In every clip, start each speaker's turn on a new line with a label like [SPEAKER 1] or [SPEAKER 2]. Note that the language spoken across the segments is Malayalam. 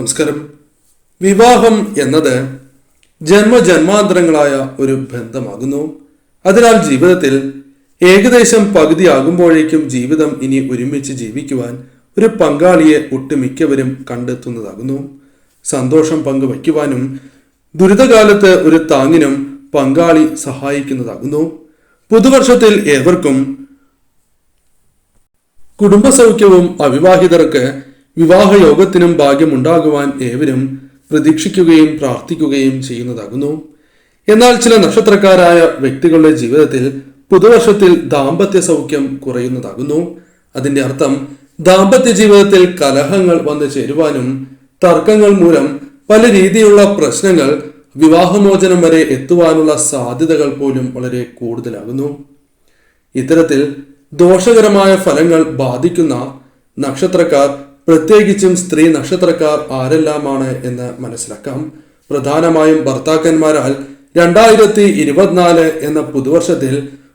[SPEAKER 1] നമസ്കാരം. വിവാഹം എന്നത് ജന്മജന്മാന്തരങ്ങളായ ഒരു ബന്ധമാകുന്നു. അതിനാൽ ജീവിതത്തിൽ ഏകദേശം പകുതിയാകുമ്പോഴേക്കും ജീവിതം ഇനി ഒരുമിച്ച് ജീവിക്കുവാൻ ഒരു പങ്കാളിയെ ഒട്ടുമിക്കവരും കണ്ടെത്തുന്നതാകുന്നു. സന്തോഷം പങ്കുവയ്ക്കുവാനും ദുരിതകാലത്ത് ഒരു താങ്ങിനും പങ്കാളി സഹായിക്കുന്നതാകുന്നു. പുതുവർഷത്തിൽ ഏവർക്കും കുടുംബസൗഖ്യവും അവിവാഹിതർക്ക് വിവാഹയോഗത്തിനും ഭാഗ്യമുണ്ടാകുവാൻ ഏവരും പ്രതീക്ഷിക്കുകയും പ്രാർത്ഥിക്കുകയും ചെയ്യുന്നതാകുന്നു. എന്നാൽ ചില നക്ഷത്രക്കാരായ വ്യക്തികളുടെ ജീവിതത്തിൽ പുതുവർഷത്തിൽ ദാമ്പത്യ സൗഖ്യം കുറയുന്നതാകുന്നു. അതിന്റെ അർത്ഥം ദാമ്പത്യ ജീവിതത്തിൽ കലഹങ്ങൾ വന്നു ചേരുവാനും തർക്കങ്ങൾ മൂലം പല രീതിയിലുള്ള പ്രശ്നങ്ങൾ വിവാഹമോചനം വരെ എത്തുവാനുള്ള സാധ്യതകൾ പോലും വളരെ കൂടുതലാകുന്നു. ഇത്തരത്തിൽ ദോഷകരമായ ഫലങ്ങൾ ബാധിക്കുന്ന നക്ഷത്രക്കാർ പ്രത്യേകിച്ചും സ്ത്രീ നക്ഷത്രക്കാർ ആരെല്ലാമാണ് എന്ന് മനസ്സിലാക്കാം. പ്രധാനമായും ഭർത്താക്കന്മാരാൽ രണ്ടായിരത്തി ഇരുപത്തിനാല് എന്ന പുതുവർഷത്തിൽ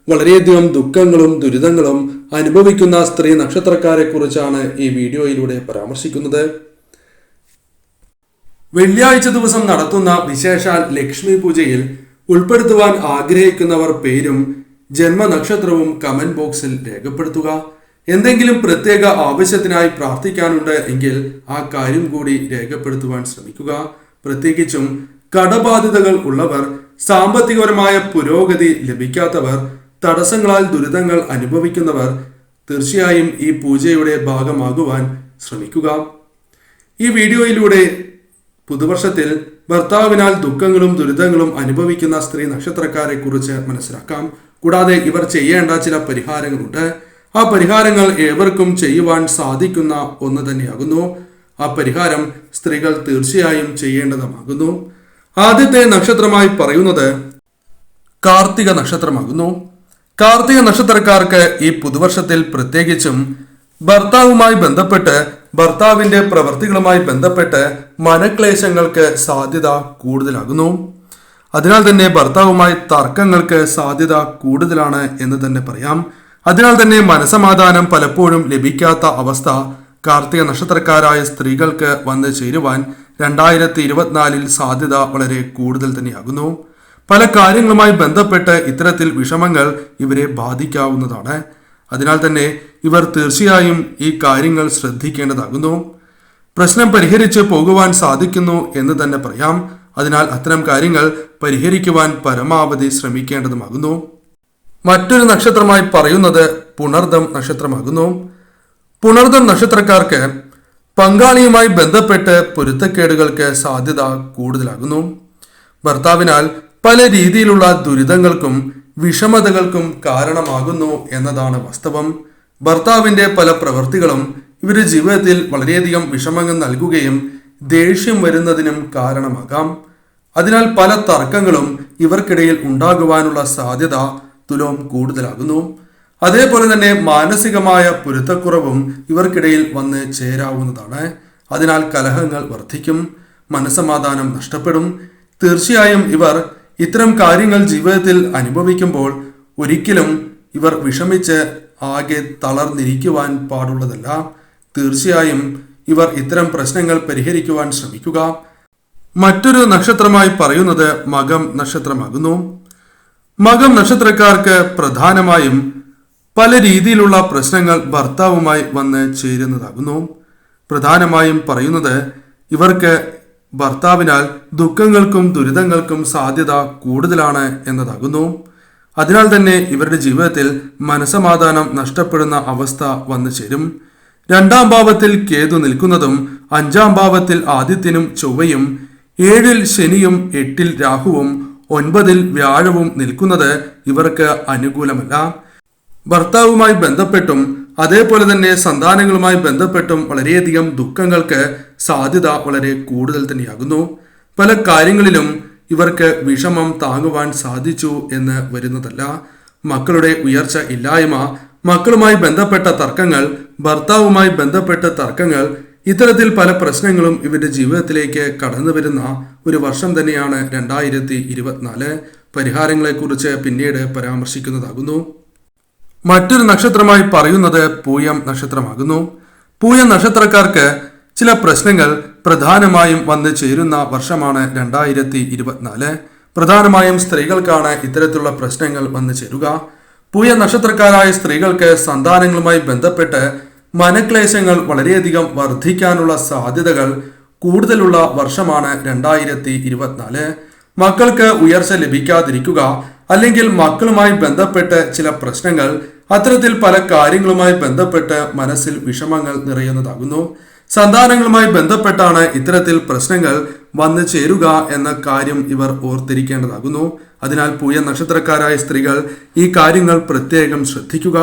[SPEAKER 1] വളരെയധികം ദുഃഖങ്ങളും ദുരിതങ്ങളും അനുഭവിക്കുന്ന സ്ത്രീ നക്ഷത്രക്കാരെ കുറിച്ചാണ് ഈ വീഡിയോയിലൂടെ പരാമർശിക്കുന്നത്. വെള്ളിയാഴ്ച ദിവസം നടത്തുന്ന വിശേഷാൽ ലക്ഷ്മി പൂജയിൽ ഉൾപ്പെടുത്തുവാൻ ആഗ്രഹിക്കുന്നവർ പേരും ജന്മനക്ഷത്രവും കമന്റ് ബോക്സിൽ രേഖപ്പെടുത്തുക. എന്തെങ്കിലും പ്രത്യേക ആവശ്യത്തിനായി പ്രാർത്ഥിക്കാനുണ്ട് എങ്കിൽ ആ കാര്യം കൂടി രേഖപ്പെടുത്തുവാൻ ശ്രമിക്കുക. പ്രത്യേകിച്ചും കടബാധ്യതകൾ ഉള്ളവർ സാമ്പത്തികപരമായ പുരോഗതി ലഭിക്കാത്തവർ തടസ്സങ്ങളാൽ ദുരിതങ്ങൾ അനുഭവിക്കുന്നവർ തീർച്ചയായും ഈ പൂജയുടെ ഭാഗമാകുവാൻ ശ്രമിക്കുക. ഈ വീഡിയോയിലൂടെ പുതുവർഷത്തിൽ ഭർത്താവിനാൽ ദുഃഖങ്ങളും ദുരിതങ്ങളും അനുഭവിക്കുന്ന സ്ത്രീ നക്ഷത്രക്കാരെ കുറിച്ച് മനസ്സിലാക്കാം. കൂടാതെ ഇവർ ചെയ്യേണ്ട ചില പരിഹാരങ്ങളുണ്ട്. ആ പരിഹാരങ്ങൾ ഏവർക്കും ചെയ്യുവാൻ സാധിക്കുന്ന ഒന്ന് തന്നെയാകുന്നു. ആ പരിഹാരം സ്ത്രീകൾ തീർച്ചയായും ചെയ്യേണ്ടതുമാകുന്നു. ആദ്യത്തെ നക്ഷത്രമായി പറയുന്നത് കാർത്തിക നക്ഷത്രമാകുന്നു. കാർത്തിക നക്ഷത്രക്കാർക്ക് ഈ പുതുവർഷത്തിൽ പ്രത്യേകിച്ചും ഭർത്താവുമായി ബന്ധപ്പെട്ട് ഭർത്താവിന്റെ പ്രവൃത്തികളുമായി ബന്ധപ്പെട്ട് മനക്ലേശങ്ങൾക്ക് സാധ്യത കൂടുതലാകുന്നു. അതിനാൽ തന്നെ ഭർത്താവുമായി തർക്കങ്ങൾക്ക് സാധ്യത കൂടുതലാണ് എന്ന് തന്നെ പറയാം. അതിനാൽ തന്നെ മനസമാധാനം പലപ്പോഴും ലഭിക്കാത്ത അവസ്ഥ കാർത്തിക നക്ഷത്രക്കാരായ സ്ത്രീകൾക്ക് വന്ന് ചേരുവാൻ രണ്ടായിരത്തി ഇരുപത്തിനാലിൽ സാധ്യത വളരെ കൂടുതൽ തന്നെയാകുന്നു. പല കാര്യങ്ങളുമായി ബന്ധപ്പെട്ട് ഇത്തരത്തിൽ വിഷമങ്ങൾ ഇവരെ ബാധിക്കാവുന്നതാണ്. അതിനാൽ തന്നെ ഇവർ തീർച്ചയായും ഈ കാര്യങ്ങൾ ശ്രദ്ധിക്കേണ്ടതാകുന്നു. പ്രശ്നം പരിഹരിച്ച് പോകുവാൻ സാധിക്കുന്നു എന്ന് തന്നെ പറയാം. അതിനാൽ അത്തരം കാര്യങ്ങൾ പരിഹരിക്കുവാൻ പരമാവധി ശ്രമിക്കേണ്ടതുമാകുന്നു. മറ്റൊരു നക്ഷത്രമായി പറയുന്നത് പുണർദം നക്ഷത്രമാകുന്നു. പുണർദം നക്ഷത്രക്കാർക്ക് പങ്കാളിയുമായി ബന്ധപ്പെട്ട് പൊരുത്തക്കേടുകൾക്ക് സാധ്യത കൂടുതലാകുന്നു. ഭർത്താവിനാൽ പല രീതിയിലുള്ള ദുരിതങ്ങൾക്കും വിഷമതകൾക്കും കാരണമാകുന്നു എന്നതാണ് വാസ്തവം. ഭർത്താവിന്റെ പല പ്രവൃത്തികളും ഇവരുടെ ജീവിതത്തിൽ വളരെയധികം വിഷമങ്ങൾ നൽകുകയും ദേഷ്യം വരുന്നതിനും കാരണമാകാം. അതിനാൽ പല തർക്കങ്ങളും ഇവർക്കിടയിൽ ഉണ്ടാകുവാനുള്ള സാധ്യത തുലോം കൂടുതലാകുന്നു. അതേപോലെ തന്നെ മാനസികമായ പൊരുത്തക്കുറവും ഇവർക്കിടയിൽ വന്ന് ചേരാവുന്നതാണ്. അതിനാൽ കലഹങ്ങൾ വർദ്ധിക്കും മനസമാധാനം നഷ്ടപ്പെടും. തീർച്ചയായും ഇവർ ഇത്തരം കാര്യങ്ങൾ ജീവിതത്തിൽ അനുഭവിക്കുമ്പോൾ ഒരിക്കലും ഇവർ വിഷമിച്ച് ആകെ തളർന്നിരിക്കുവാൻ പാടുള്ളതല്ല. തീർച്ചയായും ഇവർ ഇത്തരം പ്രശ്നങ്ങൾ പരിഹരിക്കുവാൻ ശ്രമിക്കുക. മറ്റൊരു നക്ഷത്രമായി പറയുന്നത് മകം നക്ഷത്രമാകുന്നു. മകം നക്ഷത്രക്കാർക്ക് പ്രധാനമായും പല രീതിയിലുള്ള പ്രശ്നങ്ങൾ ഭർത്താവുമായി വന്ന് ചേരുന്നതാകുന്നു. പ്രധാനമായും പറയുന്നത് ഇവർക്ക് ഭർത്താവിനാൽ ദുഃഖങ്ങൾക്കും ദുരിതങ്ങൾക്കും സാധ്യത കൂടുതലാണ് എന്നതാകുന്നു. അതിനാൽ തന്നെ ഇവരുടെ ജീവിതത്തിൽ മനസമാധാനം നഷ്ടപ്പെടുന്ന അവസ്ഥ വന്നു ചേരും. രണ്ടാം ഭാവത്തിൽ കേതു നിൽക്കുന്നതും അഞ്ചാം ഭാവത്തിൽ ആദിത്യനും ചൊവ്വയും ഏഴിൽ ശനിയും എട്ടിൽ രാഹുവും ഒൻപതിൽ വ്യാഴവും നിൽക്കുന്നത് ഇവർക്ക് അനുകൂലമല്ല. ഭർത്താവുമായി ബന്ധപ്പെട്ടും അതേപോലെ തന്നെ സന്താനങ്ങളുമായി ബന്ധപ്പെട്ടും വളരെയധികം ദുഃഖങ്ങൾക്ക് സാധ്യത വളരെ കൂടുതൽ തന്നെയാകുന്നു. പല കാര്യങ്ങളിലും ഇവർക്ക് വിഷമം താങ്ങുവാൻ സാധിച്ചു എന്ന് വരുന്നതല്ല. മക്കളുടെ ഉയർച്ച ഇല്ലായ്മ മക്കളുമായി ബന്ധപ്പെട്ട തർക്കങ്ങൾ ഭർത്താവുമായി ബന്ധപ്പെട്ട തർക്കങ്ങൾ ഇത്തരത്തിൽ പല പ്രശ്നങ്ങളും ഇവരുടെ ജീവിതത്തിലേക്ക് കടന്നു വരുന്ന ഒരു വർഷം തന്നെയാണ് രണ്ടായിരത്തി ഇരുപത്തിനാല്. പരിഹാരങ്ങളെക്കുറിച്ച് പിന്നീട് പരാമർശിക്കുന്നതാകുന്നു. മറ്റൊരു നക്ഷത്രമായി പറയുന്നത് പൂയം നക്ഷത്രമാകുന്നു. പൂയം നക്ഷത്രക്കാർക്ക് ചില പ്രശ്നങ്ങൾ പ്രധാനമായും വന്നു ചേരുന്ന വർഷമാണ് രണ്ടായിരത്തി ഇരുപത്തിനാല്. പ്രധാനമായും സ്ത്രീകൾക്കാണ് ഇത്തരത്തിലുള്ള പ്രശ്നങ്ങൾ വന്നു ചേരുക. പൂയ നക്ഷത്രക്കാരായ സ്ത്രീകൾക്ക് സന്താനങ്ങളുമായി ബന്ധപ്പെട്ട് മനക്ലേശങ്ങൾ വളരെയധികം വർദ്ധിക്കാനുള്ള സാധ്യതകൾ കൂടുതലുള്ള വർഷമാണ് രണ്ടായിരത്തി ഇരുപത്തിനാല് മക്കൾക്ക് ഉയർച്ച ലഭിക്കാതിരിക്കുക അല്ലെങ്കിൽ മക്കളുമായി ബന്ധപ്പെട്ട് ചില പ്രശ്നങ്ങൾ അത്തരത്തിൽ പല കാര്യങ്ങളുമായി ബന്ധപ്പെട്ട് മനസ്സിൽ വിഷമങ്ങൾ നിറയുന്നതാകുന്നു. സന്താനങ്ങളുമായി ബന്ധപ്പെട്ടാണ് ഇത്തരത്തിൽ പ്രശ്നങ്ങൾ വന്നു ചേരുക എന്ന കാര്യം ഇവർ ഓർത്തിരിക്കേണ്ടതാകുന്നു. അതിനാൽ പൂയ നക്ഷത്രക്കാരായ സ്ത്രീകൾ ഈ കാര്യങ്ങൾ പ്രത്യേകം ശ്രദ്ധിക്കുക.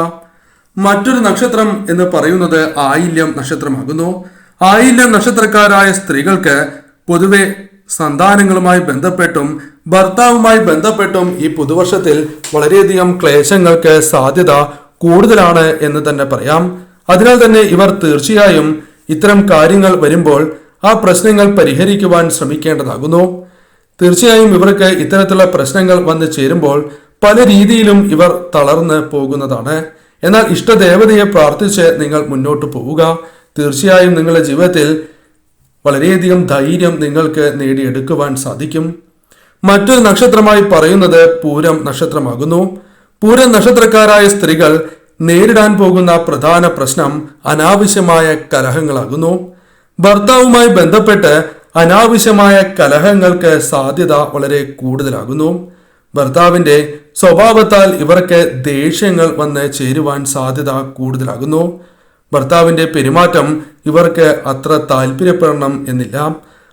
[SPEAKER 1] മറ്റൊരു നക്ഷത്രം എന്ന് പറയുന്നത് ആയില്യം നക്ഷത്രമാകുന്നു. ആയില്യം നക്ഷത്രക്കാരായ സ്ത്രീകൾക്ക് പൊതുവെ സന്താനങ്ങളുമായി ബന്ധപ്പെട്ടും ഭർത്താവുമായി ബന്ധപ്പെട്ടും ഈ പുതുവർഷത്തിൽ വളരെയധികം ക്ലേശങ്ങൾക്ക് സാധ്യത കൂടുതലാണ് എന്ന് തന്നെ പറയാം. അതിനാൽ തന്നെ ഇവർ തീർച്ചയായും ഇത്തരം കാര്യങ്ങൾ വരുമ്പോൾ ആ പ്രശ്നങ്ങൾ പരിഹരിക്കുവാൻ ശ്രമിക്കേണ്ടതാകുന്നു. തീർച്ചയായും ഇവർക്ക് ഇത്തരത്തിലുള്ള പ്രശ്നങ്ങൾ വന്നു ചേരുമ്പോൾ പല രീതിയിലും ഇവർ തളർന്ന് പോകുന്നതാണ്. എന്നാൽ ഇഷ്ടദേവതയെ പ്രാർത്ഥിച്ച് നിങ്ങൾ മുന്നോട്ട് പോവുക. തീർച്ചയായും നിങ്ങളുടെ ജീവിതത്തിൽ വളരെയധികം ധൈര്യം നിങ്ങൾക്ക് നേടിയെടുക്കുവാൻ സാധിക്കും. മറ്റൊരു നക്ഷത്രമായി പറയുന്നത് പൂരം നക്ഷത്രമാകുന്നു. പൂരം നക്ഷത്രക്കാരായ സ്ത്രീകൾ നേരിടാൻ പോകുന്ന പ്രധാന പ്രശ്നം അനാവശ്യമായ കലഹങ്ങളാകുന്നു. ഭർത്താവുമായി ബന്ധപ്പെട്ട് അനാവശ്യമായ കലഹങ്ങൾക്ക് സാധ്യത വളരെ കൂടുതലാകുന്നു. ഭർത്താവിന്റെ സ്വഭാവത്താൽ ഇവർക്ക് ദേഷ്യങ്ങൾ വന്ന് ചേരുവാൻ സാധ്യത കൂടുതലാകുന്നു. ഭർത്താവിന്റെ പെരുമാറ്റം ഇവർക്ക് അത്ര താല്പര്യപ്പെടണം എന്നില്ല.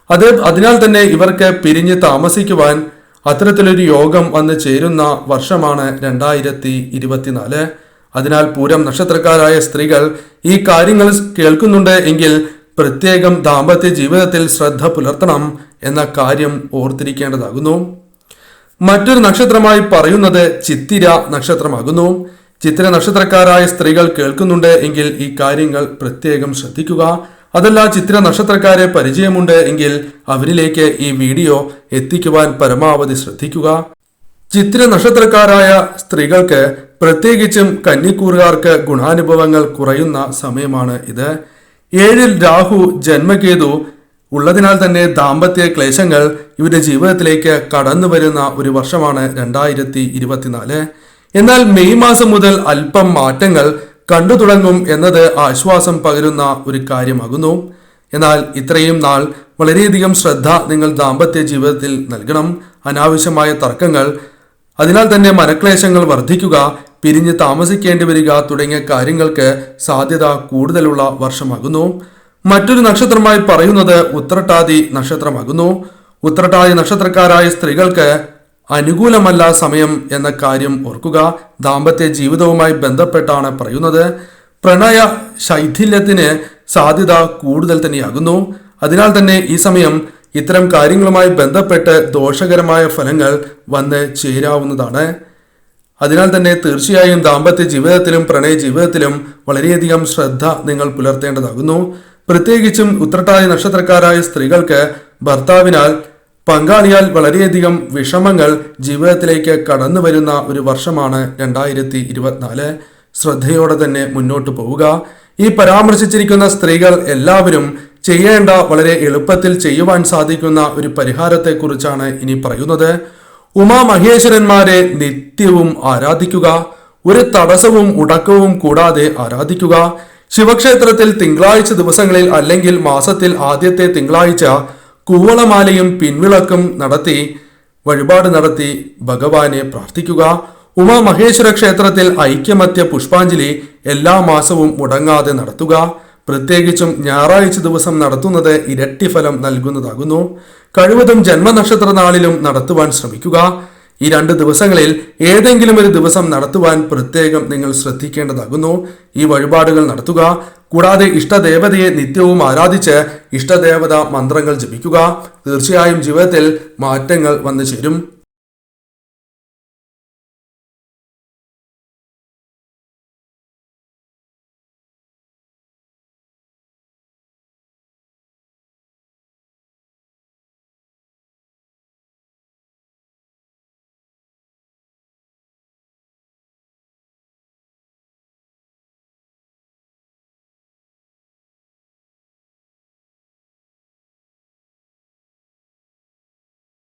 [SPEAKER 1] അത് അതിനാൽ തന്നെ ഇവർക്ക് പിരിഞ്ഞ് താമസിക്കുവാൻ അത്തരത്തിലൊരു യോഗം വന്ന് ചേരുന്ന വർഷമാണ് രണ്ടായിരത്തി ഇരുപത്തിനാല് അതിനാൽ പൂരം നക്ഷത്രക്കാരായ സ്ത്രീകൾ ഈ കാര്യങ്ങൾ കേൾക്കുന്നുണ്ട് എങ്കിൽ പ്രത്യേകം ദാമ്പത്യ ജീവിതത്തിൽ ശ്രദ്ധ പുലർത്തണം എന്ന കാര്യം ഓർത്തിരിക്കേണ്ടതാകുന്നു. മറ്റൊരു നക്ഷത്രമായി പറയുന്നത് ചിത്തിര നക്ഷത്രമാകുന്നു. ചിത്തിര നക്ഷത്രക്കാരായ സ്ത്രീകൾ കേൾക്കുന്നുണ്ട് എങ്കിൽ ഈ കാര്യങ്ങൾ പ്രത്യേകം ശ്രദ്ധിക്കുക. അതല്ല ചിത്ര നക്ഷത്രക്കാരെ പരിചയമുണ്ട് എങ്കിൽ അവരിലേക്ക് ഈ വീഡിയോ എത്തിക്കുവാൻ പരമാവധി ശ്രദ്ധിക്കുക. ചിത്ര നക്ഷത്രക്കാരായ സ്ത്രീകൾക്ക് പ്രത്യേകിച്ചും കന്നിക്കൂറുകാർക്ക് ഗുണാനുഭവങ്ങൾ കുറയുന്ന സമയമാണ് ഇത്. ഏഴിൽ രാഹു ജന്മകേതു ഉള്ളതിനാൽ തന്നെ ദാമ്പത്യ ക്ലേശങ്ങൾ ഇവരുടെ ജീവിതത്തിലേക്ക് കടന്നു വരുന്ന ഒരു വർഷമാണ് രണ്ടായിരത്തി ഇരുപത്തിനാല്. എന്നാൽ മെയ് മാസം മുതൽ അല്പം മാറ്റങ്ങൾ കണ്ടു തുടങ്ങും എന്നത് ആശ്വാസം പകരുന്ന ഒരു കാര്യമാകുന്നു. എന്നാൽ ഇത്രയും നാൾ വളരെയധികം ശ്രദ്ധ നിങ്ങൾ ദാമ്പത്യ ജീവിതത്തിൽ നൽകണം. അനാവശ്യമായ തർക്കങ്ങൾ അതിനാൽ തന്നെ മനക്ലേശങ്ങൾ വർദ്ധിക്കുക പിരിഞ്ഞ് താമസിക്കേണ്ടി വരിക തുടങ്ങിയ കാര്യങ്ങൾക്ക് സാധ്യത കൂടുതലുള്ള വർഷമാകുന്നു. മറ്റൊരു നക്ഷത്രമായി പറയുന്നത് ഉത്രട്ടാതി നക്ഷത്രമാകുന്നു. ഉത്രട്ടാതി നക്ഷത്രക്കാരായ സ്ത്രീകൾക്ക് അനുകൂലമല്ല സമയം എന്ന കാര്യം ഓർക്കുക. ദാമ്പത്യ ജീവിതവുമായി ബന്ധപ്പെട്ടാണ് പറയുന്നത്. പ്രണയ ശൈഥില്യത്തിന് സാധ്യത കൂടുതൽ തന്നെയാകുന്നു. അതിനാൽ തന്നെ ഈ സമയം ഇത്തരം കാര്യങ്ങളുമായി ബന്ധപ്പെട്ട് ദോഷകരമായ ഫലങ്ങൾ വന്ന് ചേരാവുന്നതാണ്. അതിനാൽ തന്നെ തീർച്ചയായും ദാമ്പത്യ ജീവിതത്തിലും പ്രണയ ജീവിതത്തിലും വളരെയധികം ശ്രദ്ധ നിങ്ങൾ പുലർത്തേണ്ടതാകുന്നു. പ്രത്യേകിച്ചും ഉത്രട്ടായ നക്ഷത്രക്കാരായ സ്ത്രീകൾക്ക് ഭർത്താവിനാൽ പങ്കാളിയാൽ വളരെയധികം വിഷമങ്ങൾ ജീവിതത്തിലേക്ക് കടന്നു വരുന്ന ഒരു വർഷമാണ് രണ്ടായിരത്തി ഇരുപത്തിനാല്. ശ്രദ്ധയോടെ തന്നെ മുന്നോട്ട് പോവുക. ഈ പരാമർശിച്ചിരിക്കുന്ന സ്ത്രീകൾ എല്ലാവരും ചെയ്യേണ്ട വളരെ എളുപ്പത്തിൽ ചെയ്യുവാൻ സാധിക്കുന്ന ഒരു പരിഹാരത്തെക്കുറിച്ചാണ് ഇനി പറയുന്നത്. ഉമാമഹേശ്വരന്മാരെ നിത്യവും ആരാധിക്കുക. ഒരു തടസ്സവും ഉടക്കവും കൂടാതെ ആരാധിക്കുക. ശിവക്ഷേത്രത്തിൽ തിങ്കളാഴ്ച ദിവസങ്ങളിൽ അല്ലെങ്കിൽ മാസത്തിൽ ആദ്യത്തെ തിങ്കളാഴ്ച കൂവളമാലയും പിൻവിളക്കും നടത്തി വഴിപാട് നടത്തി ഭഗവാനെ പ്രാർത്ഥിക്കുക. ഉമാമഹേശ്വര ക്ഷേത്രത്തിൽ ഐക്യമത്യ പുഷ്പാഞ്ജലി എല്ലാ മാസവും മുടങ്ങാതെ നടത്തുക. പ്രത്യേകിച്ചും ഞായറാഴ്ച ദിവസം നടത്തുന്നത് ഇരട്ടി ഫലം നൽകുന്നതാകുന്നു. കഴിവതും ജന്മനക്ഷത്ര നാളിലും നടത്തുവാൻ ശ്രമിക്കുക. ഈ രണ്ട് ദിവസങ്ങളിൽ ഏതെങ്കിലും ഒരു ദിവസം നടത്തുവാൻ പ്രത്യേകം നിങ്ങൾ ശ്രദ്ധിക്കേണ്ടതാകുന്നു. ഈ വഴിപാടുകൾ നടത്തുക. കൂടാതെ ഇഷ്ടദേവതയെ നിത്യവും ആരാധിച്ച് ഇഷ്ടദേവത മന്ത്രങ്ങൾ ജപിക്കുക. തീർച്ചയായും ജീവിതത്തിൽ മാറ്റങ്ങൾ വന്നു ചേരും.